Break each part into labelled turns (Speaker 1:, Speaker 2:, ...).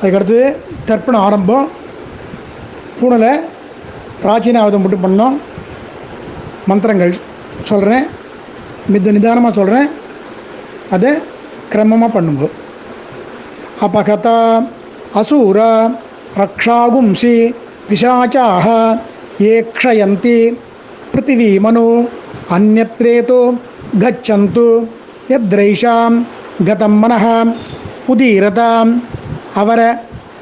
Speaker 1: அதுக்கடுத்து தர்ப்பணம் ஆரம்பம். பூனில் பிராச்சீனாவதம் மட்டும் பண்ணோம். மந்திரங்கள் சொல்கிறேன் மித்த நிதானமாக சொல்கிறேன் அதை கிரமமாக பண்ணுங்க. அபகதா அசூர ரக்ஷாகும்சி பிசாச்சாக ஏக்ஷயந்தி பிருத்திவி மனு அந்நத்ரேதோ கச்சந்து எத்ரைஷாம் கதம் மனஹ உதீரதாம். అవర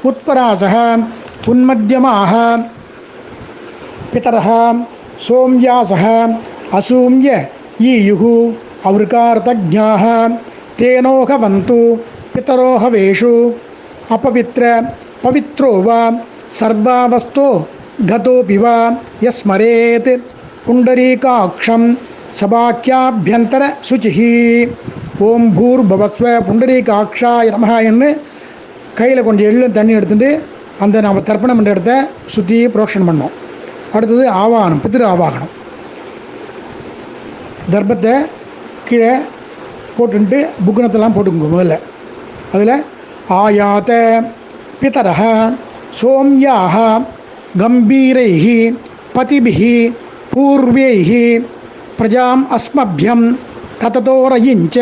Speaker 1: ఉత్పరాస ఉన్మధ్యమా పితర సోమ్యాస అసూమ్య ఈయు ఔరికార్తజ్ఞా తేనోహవంతు పితరోహవేషు అపవిత్ర పవిత్రో వా సర్వావస్థో గతోపి వా యస్మరేత్ పుండరీకాక్షం సభాఖ్యాభ్యంతర శుచి ఓం భూర్భవస్వ పుండరీకాక్షాయ నమ என்று கையில் கொஞ்சம் எள்ளும் தண்ணி எடுத்துட்டு அந்த நம்ம தர்ப்பணம் பண்ணுற இடத்த சுற்றி புரோக்ஷன் பண்ணோம் அடுத்தது ஆவாகனம் பித்திரு ஆவாகனம். தர்ப்பத்தை கீழே போட்டுன்ட்டு புக்குனத்தெல்லாம் போட்டுக்கோங்க முதல்ல. அதில் ஆயாத்த பிதரः சோம்யாக கம்பீரைः பதிபிஹி பூர்வைः பிரஜாம் அஸ்மபியம் தததோரயிஞ்ச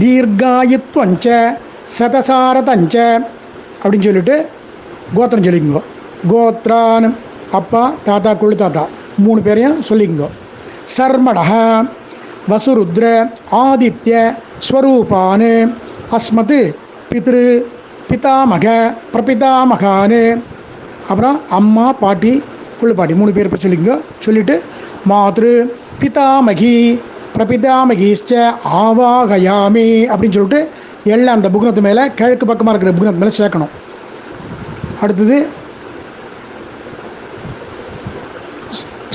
Speaker 1: தீர்காயுத்வஞ்ச சதசாரதஞ்ச அப்படின்னு சொல்லிட்டு கோத்திரம் சொல்லிக்கோங்க. கோத்ரான் அப்பா தாத்தா குழு தாத்தா. மூணு பேரையும் சொல்லிக்கோங்க. சர்மடः வசுருத்ர ஆதித்ய ஸ்வரூபானு அஸ்மத் பித்ரு பிதாமக பிரபிதாமகானு. அப்புறம் அம்மா பாட்டி குழு பாட்டி. மூணு பேர் இப்போ சொல்லிங்க சொல்லிட்டு மாத்ரு பிதாமகி பிரபிதாமகிச்ச ஆவாகயாமி அப்படின்னு சொல்லிட்டு எல்லாம் அந்த புக்னத்து மேலே கிழக்கு பக்கமாக இருக்கிற புக்னத்து மேலே சேர்க்கணும். அடுத்தது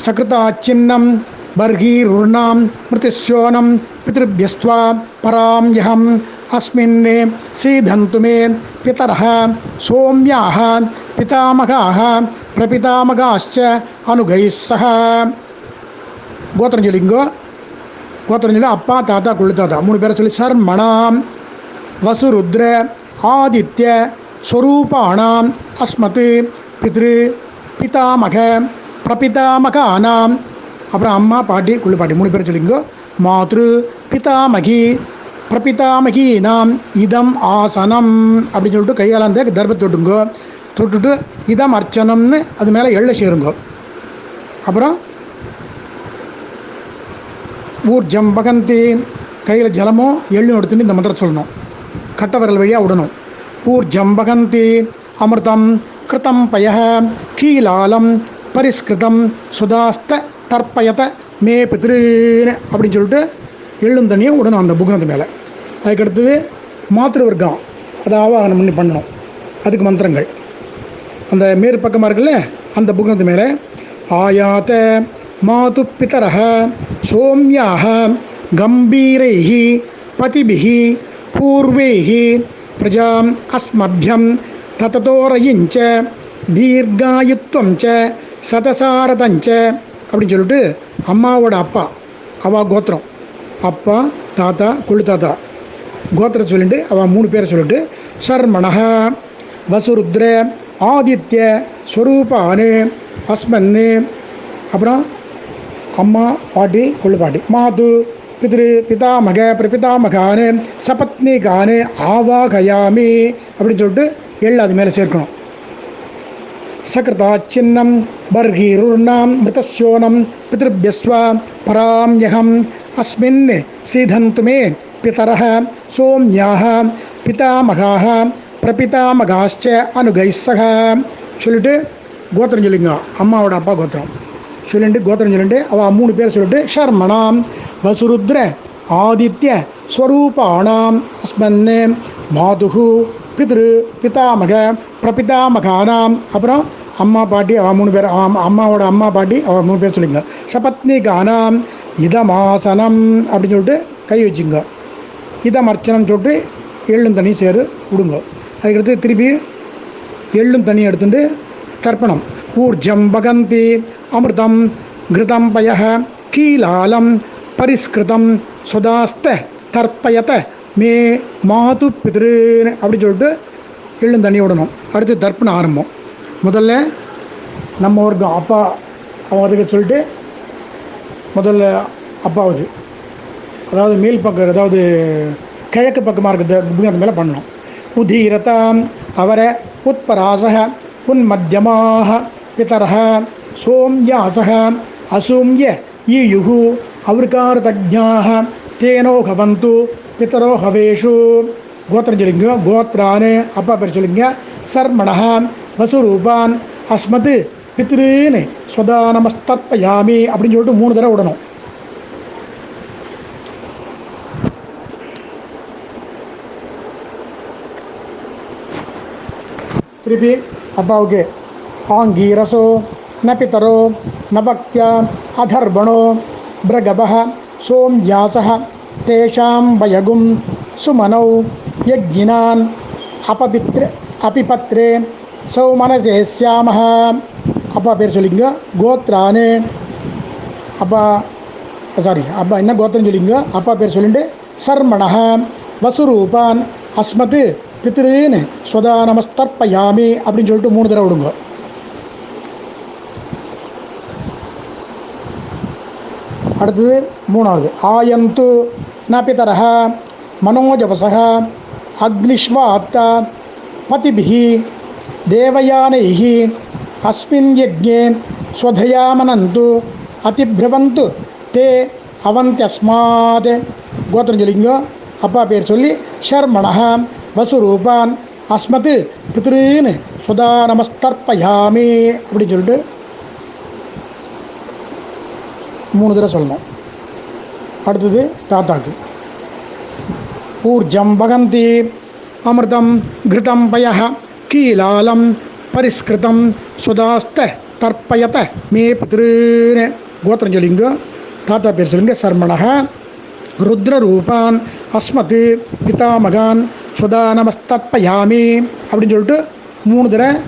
Speaker 1: சகிருதா சின்னம் பர்ஹி ருணாம் மிருத்தியோனம் பித்திருபியஸ்வா பராம் யகம் அஸ்மின்னே சீதந்துமே பிதரஹ சோம்யாக பிதாமகாக பிரபிதாமகாச்ச அனுகை சக கோத்திரம் அப்பா தாத்தா குழு தாத்தா மூணு பேரை சொல்லி சர்மணாம். வசுருத்ர ஆதித்ய ஸ்வரூபாணாம் அஸ்மத் பித்ரு பிதாமக பிரபிதாமகானாம். அப்புறம் அம்மா பாட்டி குழு பாட்டி மூணு பேர் சொல்லிங்கோ மாத்ரு பிதாமகி பிரபிதாமகீனாம். இதம் ஆசனம் அப்படின்னு சொல்லிட்டு கையால் அந்த தர்பத்தை தொட்டுங்கோ. தொட்டுட்டு இதம் அர்ச்சனம்னு அது மேலே எள்ள சேருங்கோ. அப்புறம் ஊர்ஜம் பகந்தி கையில் ஜலமோ எள்ளும் எடுத்துன்னு இந்த மந்திரம் சொல்லணும். கட்டவரல் வழியாக விடணும் ஊர்ஜம் பகந்தி அமிர்தம் கிருத்தம் பய கீலாலம் பரிஸ்கிருதம் சுதாஸ்த தர்ப்பயத மே பித்ருன்னு அப்படின்னு சொல்லிட்டு எள்ளும் தண்ணியும் விடணும் அந்த புக்னத்து மேலே. அதுக்கடுத்தது மாத்திரு வர்க்கம் அதை ஆவாகனம் பண்ணி பண்ணணும். அதுக்கு மந்திரங்கள். அந்த மேற்பக்கமாக இருக்குல்ல அந்த புக்னத்து மேலே ஆயாத மாது பிதரः சோம்யாக கம்பீரைः பதிபிகி பூர்வைः பிரஜா அஸ்மியம் தததோரயிஞ்ச தீர்காயுத்வம் ச சதசாரதஞ்ச அப்படின்னு சொல்லிட்டு அம்மாவோட அப்பா அவா கோத்திரம். அப்பா தாத்தா குழு தாத்தா கோத்திரம் சொல்லிட்டு அவள் மூணு பேரை சொல்லிட்டு சர்மணः வசுருத்ர ஆதித்ய ஸ்வரூபானு அஸ்மன்னு அப்புறம் அம்மா பாட்டி கொள்ளு பாட்டி மாது പിതൃ പിതാമഹ പ്രപിതാമഹാന് സപത്നി ഗാന് ആവാഹയാമി അപ്പം ചോട്ട് എള്ള അതുമേലെ ചേർക്കണം. സകൃതാച്ഛിന്നം ബർഹീറുർണം മൃതസ്യോണം പിതൃഭ്യസ്വ പരാമ്യഹം അസ്മിൻ സിധന്തുമേ പിതര സോമ്യാഹ പിതാമഹാഹ പ്രപിതാമഹാശ്ച അനുഗൈസഹ ചൊല്ലിട്ട് ഗോത്രം ചൊല്ലിങ്ങ അമ്മാവോട് അപ്പ ഗോത്രം. சொல்லிட்டு கோத்திரம் சொல்லிட்டு அவள் மூணு பேர் சொல்லிட்டு ஷர்மணாம் வசுருத்ர ஆதித்ய ஸ்வரூபாணாம் அஸ்மன்னு மாதுகு பித்ரு பிதாமக பிரபிதாமகானாம். அப்புறம் அம்மா பாட்டி அவள் மூணு பேர் அவ அம்மாவோட அம்மா பாட்டி அவள் மூணு பேர் சொல்லிங்க சபத்னிகானாம் இதமாசனம் அப்படின்னு சொல்லிட்டு கை வச்சுங்க இதம் அர்ச்சனம் சொல்லிட்டு எள்ளும் தண்ணி சேரு விடுங்க அதுக்கடுத்து திருப்பி எள்ளும் தண்ணி எடுத்துட்டு தர்ப்பணம். ஊர்ஜம் வகந்தி அமிர்தம் கிருதம் பய கீலாலம் பரிஸ்கிருதம் சுதாஸ்த தர்ப்பயத மே மாது பிதிருன்னு அப்படின்னு சொல்லிட்டு எள்ளும் தண்ணி விடணும். அடுத்து தர்ப்பணம் ஆரம்பம். முதல்ல நம்ம ஒரு அப்பா அவதுக்கு சொல்லிட்டு முதல்ல அப்பாவது. அதாவது மேல் பக்கம் அதாவது கிழக்கு பக்கமாக இருக்கிறது அது மேலே பண்ணணும். உதீரதாம் அவரை உத்பராசக உன்மத்தியமாக பிதரக சோம்யாசக அசூம்ய ஈயுகு அவருக்காரதஜாக தேனோ கவந்து பிதரோ ஹவேஷு கோத்திரம் சொல்லிங்க கோத்ரான்னு அப்பா பேர் சொல்லிங்க சர்மணः வசுரூபான் அஸ்மத் பித்ருன்னு ஸ்வதா நமஸ்தத்பயாமி அப்படின்னு சொல்லிட்டு மூணு தடவை விடணும். திருப்பி அப்பாவுக்கு ஆங்கீரசோ ந பிதரோ ந பக்தியா அதர்பணோ பிரகபः சோம்யாசः தேஷாம் வயகும் சுமனௌ யஜ்ஞினான் அபபித்ர அபிபத்ரே சௌமனசே சியாமः அப்பா பேர் சொல்லிங்க கோத்ரானு அப்பா சாரி அப்பா என்ன கோத்திரம் சொல்லிங்க அப்பா பேர் சொல்லிட்டு சர்மணः வசுரூபான் அஸ்மத் பித்ருன்னு ஸ்வதா நமஸ்தர்ப்பயாமி அப்படின்னு சொல்லிட்டு மூணு தடவை விடுங்க அடுத்தது மூணாவது. ஆயந்து ந பிதரः மனோஜவசः அக்னிஷ்வாத்த பதிபிஹி தேவயானைஹி அஸ்மின் யஜ்ஞே ஸ்வதயாமனந்து அதிபிரவந்து தே அவந்தியஸ்மாத். கோத்திரம் சொல்லிங்கோ அப்பா பேர் சொல்லி ஷர்மணஹ வசுரூபான் அஸ்மத் பித்ருன்னு சுதா நமஸ்தர்ப்பயாமி அப்படின்னு சொல்லிட்டு மூணு தடவை சொல்லணும். அடுத்தது தாத்தாக்கு. ஊர்ஜம் வகந்தி அமிர்தம் கிருதம் பய கீலாலம் பரிஸ்கிருதம் சுதாஸ்த தர்ப்பயத மே பித்ருன்னு கோத்திரம் சொல்லிங்க. தாத்தா பேர் சொல்லுங்க. சர்மணக ருத்ரரூபான் அஸ்மத் பிதாமகான் சுதா நமஸ்தப்பயாமி அப்படின்னு சொல்லிட்டு மூணு தடவை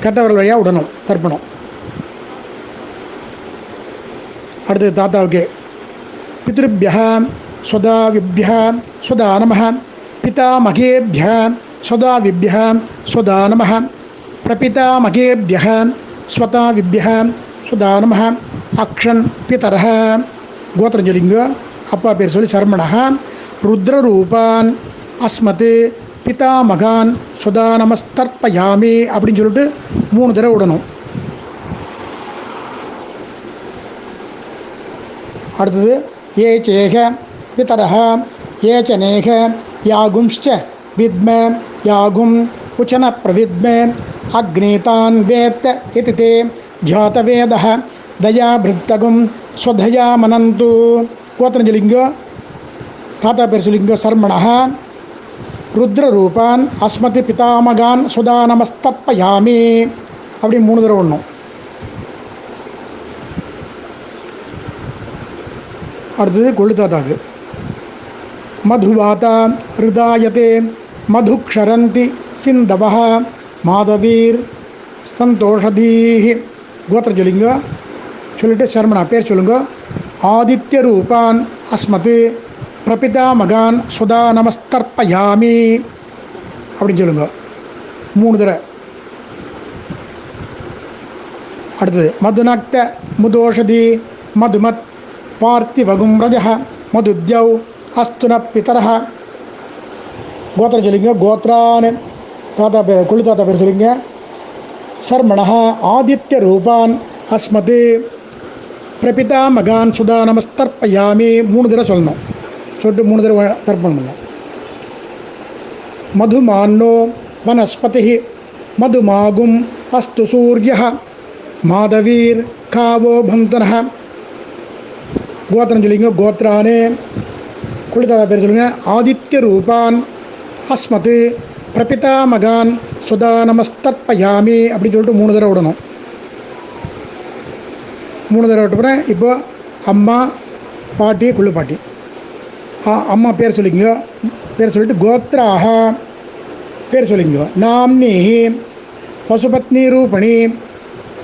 Speaker 1: கெட்டவர்கள் வழியாக விடணும் தர்ப்பணம். அடுத்தது தாத்தாவுக்கு. பித்ருபிய சுதாவிபிய சுதா நம பிதாமகேபிய சுதாவிபிய சுதா நம பிரபிதாமகேபிய ஸ்வதாவிபிய சுதா நம அக்ஷன் பிதர கோத்திரம் சொல்லிங்க. அப்பா பேர் சொல்லி சர்மணः ருத்ரரூபான். அஸ்மத் பிதாமகான். சுதா நமஸ்தர்ப்பயாமே அப்படின்னு சொல்லிட்டு மூணு தடவை விடணும். அடுத்தது ஏ சேக பிதரः ஏ ச நேக யாகும்श्च வித்ம யாகும் உச்சன பிரவித்ம அக்னீதான் வேத்த இதி தே ஜாதவேதः தயாபிருத்தகும் ஸ்வதயா மனந்து கோத்திரம் சொல்லிங்கோ தாத்தா பேர் சொல்லிங்கோ சர்மணः ருத்ரரூபான் அஸ்மத் பிதாமகான் சுதா நமஸ்தப்பயாமி அப்படி மூணு தடவை ஒன்றும் அடுத்தது கொழுத்தாத்தாக்கு மதுவாதா ஹிருதாயதே மதுக்ஷரந்தி சிந்தவ மாதவீர் சந்தோஷதீஹி கோத்திரம் சொல்லிங்க சொல்லிட்டு சர்மணா பேர் சொல்லுங்க ஆதித்ய ரூபான் அஸ்மத் பிரபிதா மகான் சுதா நமஸ்தர்ப்பயாமி அப்படின்னு சொல்லுங்க மூணு தடவை அடுத்தது மதுநக்த முதோஷதி மதுமத் பார்த்திவகும் ரஜ மதுத்யௌ அஸ்துன பிதரஹ கோத்திரம் சொல்லிங்க கோத்ரான் தாத்தா பேர் குழு தாத்தா பேர் சொல்லிங்க சர்மணः ஆதித்ய ரூபான் அஸ்மத் பிரபிதா மகான் சுதா நமஸ்தர்ப்பயாமி மூணு தடவை சொல்லணும் சொல்லிட்டு மூணு தடவை தர்ப்பணம் பண்ணணும் மதுமான்னோ வனஸ்பதி மதுமாகும் அஸ்து சூரிய மாதவீர் காவோ பந்தனः கோத்திரம் சொல்லிங்க கோத்ரானே குளிதாதா பேர் சொல்லுங்க. ஆதித்ய ரூபான். அஸ்மத் பிரபிதா மகான். சுதா நமஸ்தர்ப்பயாமி அப்படின்னு சொல்லிட்டு மூணு தடவை விடணும். மூணு தடவை விட்டப்புறம் இப்போ அம்மா பாட்டி குள்ளு பாட்டி. அம்மா பேர் சொல்லிங்க பேர் சொல்லிட்டு கோத்ராக பேர் சொல்லிங்க நாம்னி பசுபத்னி ரூபணி.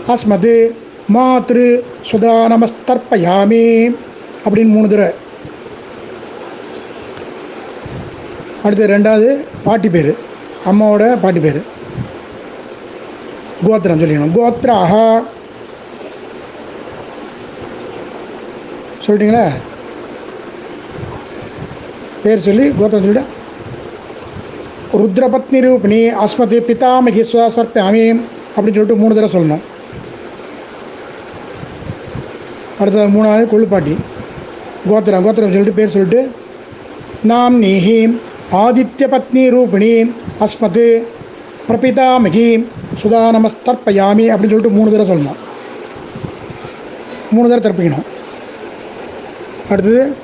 Speaker 1: அஸ்மத் மாத்ரு. சுதா நமஸ்தர்ப்பயாமி. அப்படின்னு மூணு தடவை. அடுத்து ரெண்டாவது பாட்டி பேர். அம்மாவோட பாட்டி பேர். கோத்திரம் சொல்லிக்கணும். கோத்ராக சொல்லிட்டீங்களா? பேர் சொல்லி கோத்திரம் சொல்லிட்டு? ருத்ரபத்னி ரூபிணி அஸ்மதி பிதாமகி சுவாசர்ப்பியாமி அப்படின்னு சொல்லிட்டு மூணு தடவை சொல்லணும். அடுத்தது மூணாவது கொள்ளுப்பாட்டி கோத்திரம் கோத்திரம் சொல்லிட்டு பேர் சொல்லிட்டு நாம் நீஹி ஆதித்ய பத்னி ரூபிணி அஸ்மத் பிரபிதாமகி சுதா நமஸ்தர்ப்பயாமி அப்படின்னு சொல்லிட்டு மூணு தடவை சொல்லணும். மூணு தடவை தர்ப்பிக்கணும். அடுத்தது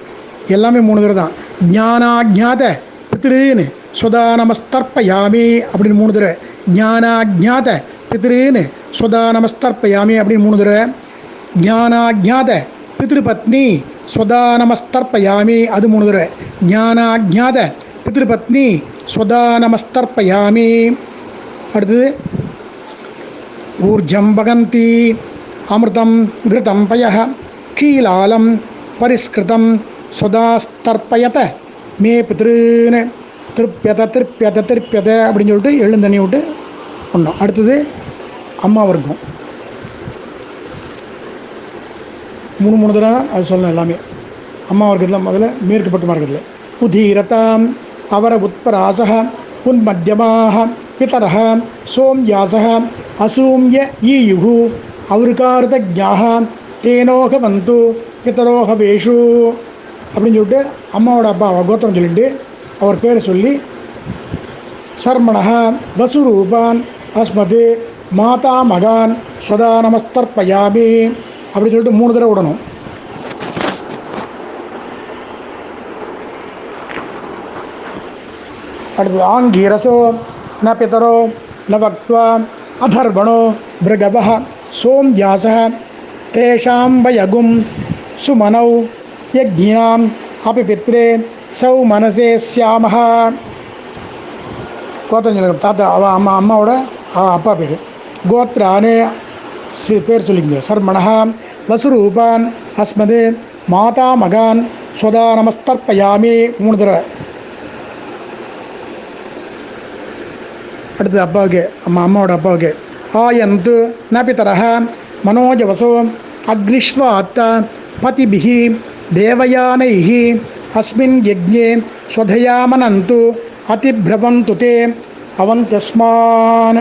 Speaker 1: எல்லாமே மூணு தடவை தான். ஜானாஜாத பித்திருன்னு சுதா நமஸ்தர்ப்பயாமி அப்படின்னு மூணு தடவை. ஜானாஜாத பித்திருன்னு சுதா நமஸ்தர்ப்பயாமி அப்படின்னு மூணு தடவை. ஞானாஜாத பித்ருபத்னி ஸ்வதானமஸ்தர்ப்பயாமி அது மூணு தடவை ஞானாஜாத பித்ருபத்னி ஸ்வதா நமஸ்தர்ப்பயாமி அடுத்தது ஊர்ஜம் பகந்தி அமிர்தம் கிருதம் பய கீலாலம் பரிஸ்கிருதம் சுதாஸ்தர்ப்பயத மே பித்ருன்னு திருப்பியத திருப்பியத திருப்பியத அப்படின்னு சொல்லிட்டு எழுந்தண்ணி விட்டு பண்ணோம் அடுத்தது அம்மா வர்க்கம் மூணு மூணு தடவை அது சொல்லணும் எல்லாமே. அம்மா வர்க்கத்தில் முதல்ல மேற்கு பட்டு மார்க்கத்தில் உதீரதாம் அவர உத்பராசக உன்மத்தியமாக பிதரः சோம்யாசः அசூம்ய ஈயுகு அவருக்கார்த்தஜாக தேனோக வந்து பித்தரோக வேஷு. அப்படின்னு சொல்லிட்டு அம்மாவோட அப்பா கோத்திரம் சொல்லிட்டு அவர் பேரை சொல்லி சர்மணக வசுரூபான் அஸ்மது மாதா மகான் ஸ்வதா நமஸ்தர்ப்பயாமி. அப்படின்னு சொல்லிட்டு மூணு தடவை விடணும் அடுத்தது ஆங்கீரசோ ந பிதரோ ந பக்வா அதர்வணோ பிருகவः சோம்யாசः தேஷாம் வயகும் சுமனௌ யஜ்ஞாம் அபி பித்ரே சௌ மனசே சியாமः கோத்திரம் சொல்லுங்க தாத்தா அவ அம்மா அம்மாவோட அவ அப்பா பேர் கோத்ரானே சி பேர் சொல்லிங்க சர்மணா வசுரூபான் அஸ்மது மாதா மகான் ஸ்வதா நமஸ்தர்ப்பயாமி மூணு தடவை அடுத்தது அப்பாவுக்கு அம்மா அம்மாவோட அப்பாவுக்கு ஆயந்து ந பிதரः மனோஜவசோ அக்னிஷ்வாத்த பதிபிः தேவயானைः அஸ்மின் யஜ்ஞே ஸ்வதயாமனந்து அதிபிரவந்து தே அவந்தஸ்மான்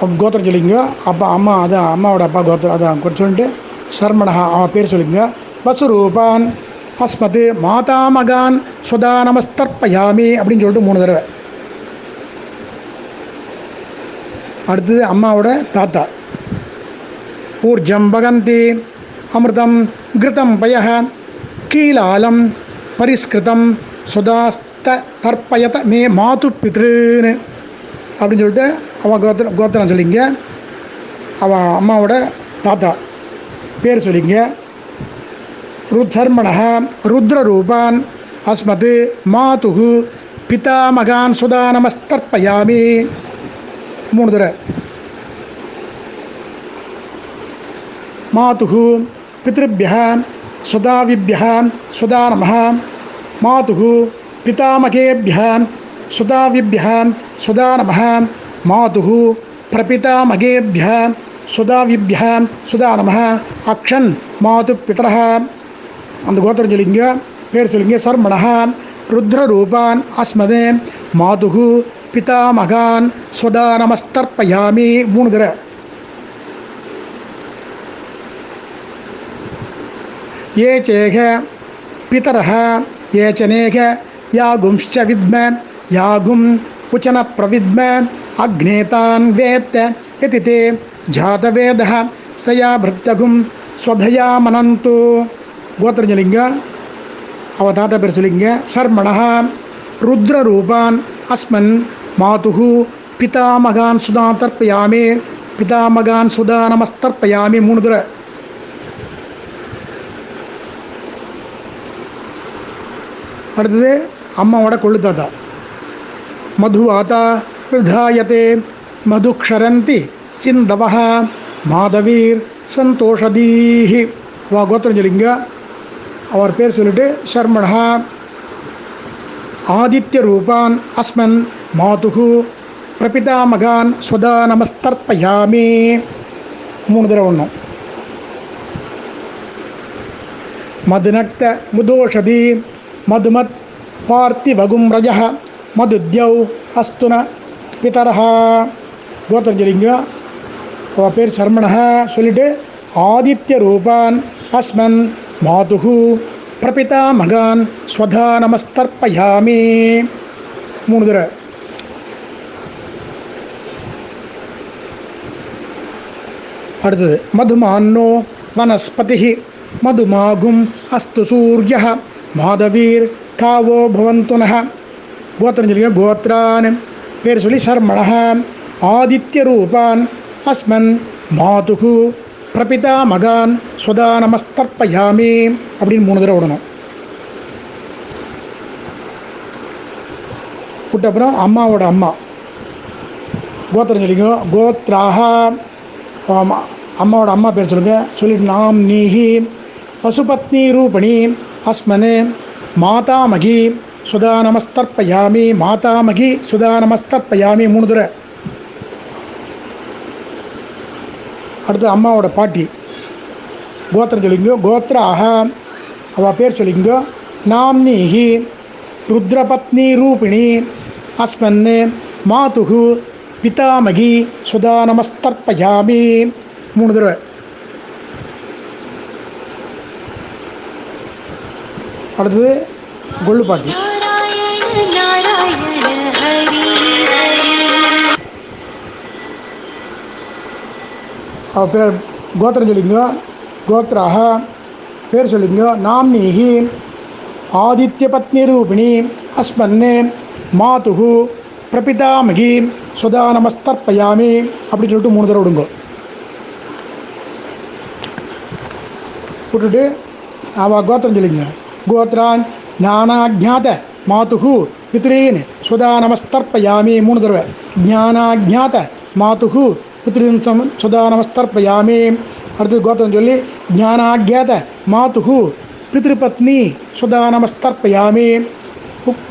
Speaker 1: கோத்திரம் சொல்லிங்க அப்பா அம்மா அதான் அம்மாவோட அப்பா கோத்திரம் அதான் கொஞ்சம் சொல்லிட்டு சர்மனஹா அவன் பேர் சொல்லிங்க வசுரூபான் அஸ்மத் மாதாமகான் சுதா நமஸ்தர்ப்பயாமி அப்படின்னு சொல்லிட்டு மூணு தடவை. அடுத்தது அம்மாவோட தாத்தா. ஊர்ஜம் பகந்தி அமிர்தம் கிருதம் பய கீலாலம் பரிஸ்கிருதம் சுதாஸ்த தர்ப்பயத மே மாது பித்ருன்னு அப்படின்னு சொல்லிட்டு அவன் கோத்திரம் கோத்திரம் சொல்லிங்க. அவன் அம்மாவோட தாத்தா. பேர் சொல்லிங்க. ருத்தர்மண ருத்ரரூபான் அஸ்மத் மாது பிதாமகான் சுதா நமஸ்தர்ப்பயாமி மூணு தடவை மாது பித்ருபிய சுதாவிபிய சுதா நம மாது பிதாமகேபிய சுதாவிபிய சுதா நம மாது பிரபிதாமகேபிய சுதாவிபிய சுதா நம அக்ஷன் மாது பிதர அந்த கோத்திரம் சொல்லிங்க பேர் சொல்லிங்க சர்மண ருத்ரரூபான் அஸ்மதே மாது பிதாமகான் சுதா நமஸ்தர்ப்பயாமி மூணு தடவை ये चेह पितरः ये च नेह यागुंश्च विद्म यागुम् उचन प्रविद्म अग्नेतान् वेत्त इति ते जातवेदः स्तया भृत्यगुं स्वधया मनन्तु गोत्रजलिङ्ग அவ தாத்தா பேர் சொல்லிங்க சர்மண ருத்ரரூபான் அஸ்மன் மாதுः பிதாமகான் சுதா தர்ப்பயாமி பிதாமகான் சுதா நமஸ்தர்ப்பயாமி மூணு தடவை அடுத்தது அம்மாவோட கொள்ளு தாத்தா மதுவாதா விதாயத்தே மதுக்ஷரந்தி சிந்தவ மாதவீர் சந்தோஷதீஹி அவ கோத்திரம் சொல்லிங்க அவர் பேர் சொல்லிட்டு சர்மணா ஆதித்ய ரூபான் அஸ்மன் மாதுகு பிரபிதாமகான் சுதா நமஸ்தர்ப்பயாமி மூணு தடவை ஒன்றும் மதுநக்த முதோஷதி மதுமத் பார்த்திவகும் ரஜः மதுத்யௌ அஸ்துன பிதரஹ கோத்திரம் சொல்லிங்க அவள் பேர் சர்மணः சொல்லிட்டு ஆதித்ய ரூபான் அஸ்மன் மாதுகு பிரபிதா மகான் ஸ்வதா நமஸ்தர்ப்பயாமி மூணு தடவை அடுத்தது மதுமான்னோ வனஸ்பதி மதுமாகும் அஸ்து சூரிய மாதவீர் காவோ பவந்துனः கோத்திரம் சொல்லிங்க கோத்ரான் பேர் சொல்லி சர்மணா ஆதித்ய ரூபான் அஸ்மன் மாதுகு பிரபிதா மகான் சுதா நமஸ்தர்ப்பயாமி அப்படின்னு மூணு தடவை விடணும். விட்ட அம்மாவோட அம்மா. கோத்திரம் சொல்லிங்க கோத்ராஹா அம்மாவோட அம்மா பேர் சொல்லுங்க. சொல்லிட்டு நாம் நீஹி பசுபத்னி ரூபணி அஸ்மனு மாதாமகி சுதா நமஸ்தர்ப்பயாமி மாதாமகி சுதா நமஸ்தர்ப்பயாமி மூணு தடவை அடுத்து அம்மாவோட பாட்டி. கோத்திரம் சொல்லிங்க கோத்ராக அவள் பேர் சொல்லிங்கோ நாம்னிஹி ருத்ரபத்னி ரூபிணி அஸ்மன் மாதுகு பிதாமகி சுதா நமஸ்தர்ப்பயாமி மூணு தடவை அடுத்தது கொள்ளு அவள் பேர் கோத்திரம் சொல்லிங்க கோத்ராக பேர் சொல்லிங்க நாம்னீஹி ஆதித்ய பத்னி ரூபிணி அஸ்மன் மாதுகு பிரபிதாமகி சுதா நமஸ்தர்ப்பயாமி அப்படின்னு சொல்லிட்டு மூணு தடவை விடுங்க. விட்டுட்டு அவள் கோத்திரம் சொல்லிங்க கோத்ரான் ஞானாஜாத மாதுகு பித்ரீன் சுதா நமஸ்தர்ப்பயாமி மூணு தடவை ஞானாஜாத மாதுகு பித்ரீன் சம- சுதா நமஸ்தர்ப்பயாமி அடுத்து கோத்திரம் சொல்லி ஞானாஜாத மாதுகு பித்ருபத்னி சுதா நமஸ்தர்ப்பயாமி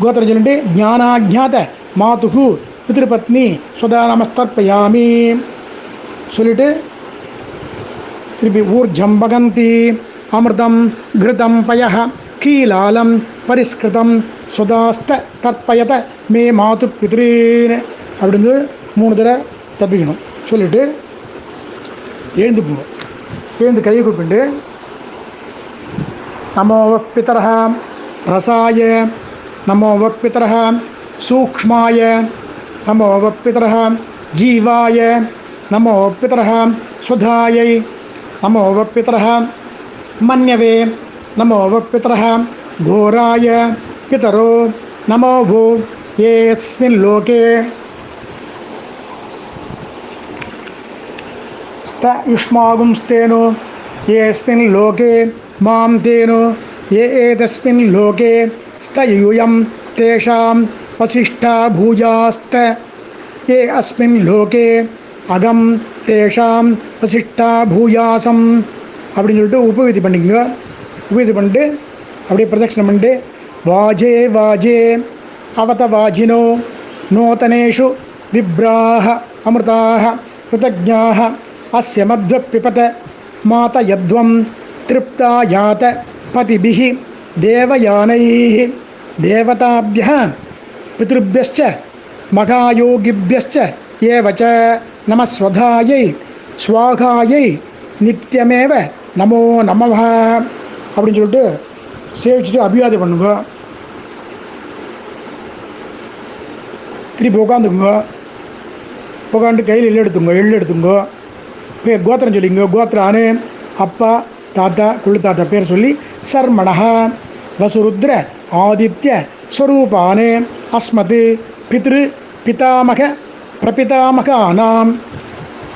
Speaker 1: கோத்திரம் சொல்லிட்டு ஞானாஜாத மாதுகு பித்ருபத்னி சுதா நமஸ்தர்ப்பயாமி சொல்லிட்டு திருப்பி ஊர்ஜம் பகந்தி அமிர்தம் கிருதம் பய கீலாலம் பரிஸ்கிருதம் சுதாஸ்த தற்பயத மே மாது பித்ரீன்னு அப்படின்னு மூணு தடவை தப்பிக்கணும். சொல்லிட்டு எழுந்துக்குங்க எழுந்து கையை கூப்பிட்டு நமோ பிதரः ரசாய நமோ பிதரः சூக்ஷ்மாய நமோ பிதரः ஜீவாய நமோ பிதரः சுதாயை நமோ பிதரः மன்யவே நமோ பிதரः घोराय पितरो नमो भो येऽस्मिन् लोके स्त युष्मागुंस्तेनो येऽस्मिन् लोके मां तेनो ये एतस्मिन् लोके स्त यूयं तेषां वसिष्ठा भूयास्त ये अस्मिन् लोके அகம் தேஷாம் வசிஷ்டா பூயாசம் அப்படின்னு சொல்லிட்டு உபவிதி பண்ணிக்கோங்க இது பண்ணிட்டு அப்படியே பிரதட்சிணம் பண்ணிட்டு வாஜே வாஜே அவத வாஜினோ நூத்தனேஷு விப்ராஹ அமிர்தாக கிருதஜாக அஸ்யமத்வ பிபத மாதயத்வம் திருப்தாயாத பதிபிஹி தேவயானைஹி தேவதாபிய பிதபியச்ச மகாயோகிபியச்ச ஏவச்ச நமஸ்வதாயை ஸ்வாகாயை நித்தியமேவ நமோ நமவா அப்படின்னு சொல்லிட்டு சேவிச்சுட்டு அபிவாதம் பண்ணுங்க. திருப்பி உட்காந்துக்குங்க உட்காந்து கையில் எள்ளு எடுத்துங்க எள்ளு எடுத்துங்க. பேர் கோத்திரம் சொல்லிங்க கோத்திரானு அப்பா தாத்தா குழு தாத்தா பேர் சொல்லி சர்மணா வசுருத்ர ஆதித்ய ஸ்வரூபானு அஸ்மது பித்ரு பிதாமக பிரபிதாமகானாம்.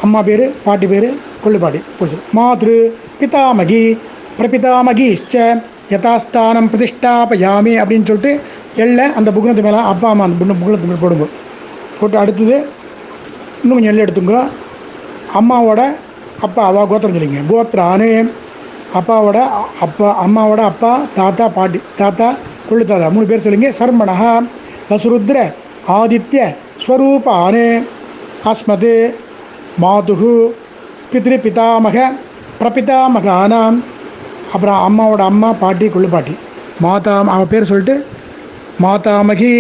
Speaker 1: அம்மா பேர் பாட்டி பேர் கொள்ளுப்பாட்டி புரிஞ்சு மாத்ரு பிதாமகி பிரபிதாமகிஷ்ச யதாஸ்தானம் பிரதிஷ்டாபயாமி அப்படின்னு சொல்லிட்டு எள்ள அந்த புக்னத்து மேலே அப்பா அம்மா அந்த புண்ணு புக்னத்து மேலே போடுங்க. போட்டு அடுத்தது இன்னும் கொஞ்சம் எள்ளு எடுத்துங்க. அம்மாவோட அப்பா அவா கோத்திரம் சொல்லிங்க. கோத்ரானு அப்பாவோட அப்பா அம்மாவோட அப்பா தாத்தா பாட்டி தாத்தா கொள்ளு தாத்தா மூணு பேர் சொல்லிங்க. சர்மணா வசுருத்ர ஆதித்ய ஸ்வரூபானே. அஸ்மது மாதுகு பித்ரு பிதாமக பிரபிதாமகானாம். அப்புறம் அம்மாவோட அம்மா பாட்டி குள்ளுப்பாட்டி மாதா அவ பேர் சொல்லிட்டு மாதாமகி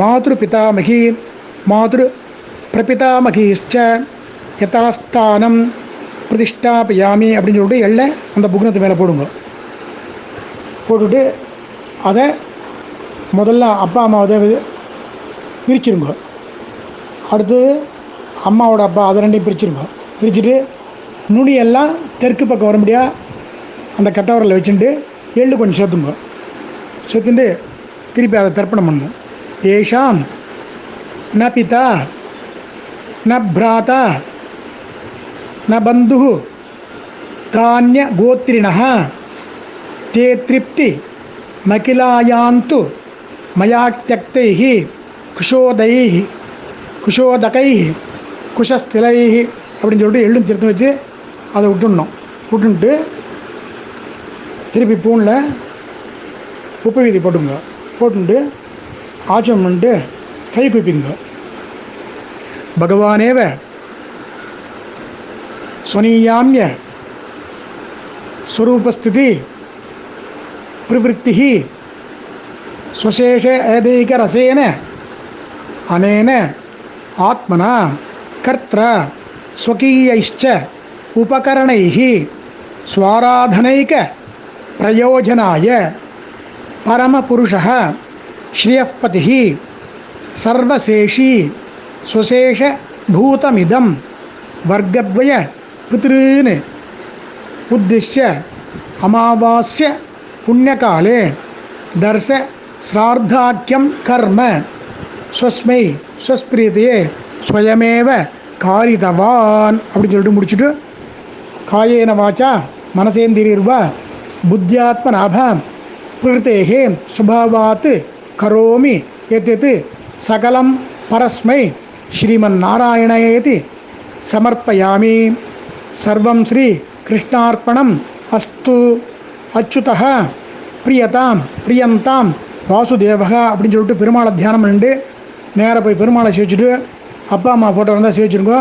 Speaker 1: மாத்ரு பிதாமகி மாத்ரு பிரபிதாமகிஷ்ச யதாஸ்தானம் பிரதிஷ்டாபயாமி அப்படின்னு சொல்லிட்டு எல்லை அந்த புக்னத்து மேலே போடுங்க. போட்டுட்டு அதை முதல்ல அப்பா அம்மாவை பிரிச்சிருங்க. அடுத்து அம்மாவோட அப்பா அதை ரெண்டையும் பிரிச்சிருங்க. பிரிச்சுட்டு நுனியெல்லாம் தெற்கு பக்கம் வர முடியா? அந்த கட்டவரில் வச்சுட்டு எள்ளு கொஞ்சம் சேர்த்துங்க சேர்த்துட்டு திருப்பி அதை தர்ப்பணம் பண்ணும் ஏஷாம் ந பிதா ந பிராதா ந பந்து தானிய கோத்திரிண தே திருப்தி మకిలాయాంతు మయాత్యక్తై குஷோதை குஷோதகை కుశస్థిலை அப்படின்னு சொல்லிட்டு எள்ளும் திருத்தம் வச்சு அதை விட்டுடணும் விட்டுன்ட்டு திருப்பி பூனில் உப்பு வீதி போட்டுங்க. போட்டுட்டு ஆச்சம் பண்ணிட்டு கை குவிப்பிங்க. பகவானேவ ஸ்வனீயாமிய ஸ்வரூபஸ்திதி பிரவருத்தி சுசேஷ ஏதைக ரசேன அனேன ஆத்மனா கர்த்திர ஸ்வகீயைச்ச உபகரணைஹி ஸ்வாராதனைக பிரயோஜனாய பரமபுருஷ ஸ்ரீயப்பதி சர்வசேஷி சுசேஷ பூதமிதம் வர்க்கத்வய பித்ருன் உத்திஷ்ய அமாவாஸ்ய புண்ணியகாலே தர்ச ஸ்ரார்த்தாக்கியம் கர்ம ஸ்வஸ்மை ஸ்வஸ்பிரீதியே ஸ்வயமேவ காரிதவான் அப்படின்னு சொல்லிட்டு முடிச்சுட்டு காயேன வாச்சா மனசேந்திரீர்வா மனசேந்திரியர்வா புத்தியாத்மநாப பிரகிருத்தேகே சுபாவாத் கரோமி எத் சகலம் பரஸ்மை ஸ்ரீமன்னாராயணேதி சமர்ப்பயாமி சர்வம் ஸ்ரீ கிருஷ்ணார்ப்பணம் அஸ்து அச்சுதா பிரியதாம் பிரியந்தாம் வாசுதேவகா அப்படின்னு சொல்லிட்டு பெருமாளை தியானம் பண்ணிட்டு நேராக போய் பெருமாளை சேவிச்சுட்டு அப்பா அம்மா ஃபோட்டோ இருந்தால் சேவிச்சிருங்கோ.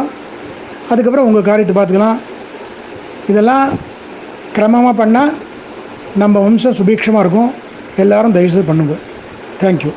Speaker 1: அதுக்கப்புறம் உங்கள் காரியத்தை பார்த்துக்கலாம். இதெல்லாம் கிரமமாக பண்ணால் நம்ம வம்சம் சுபீட்சமாக இருக்கும். எல்லாரும் தயவுசெய்து பண்ணுங்க. தேங்க்யூ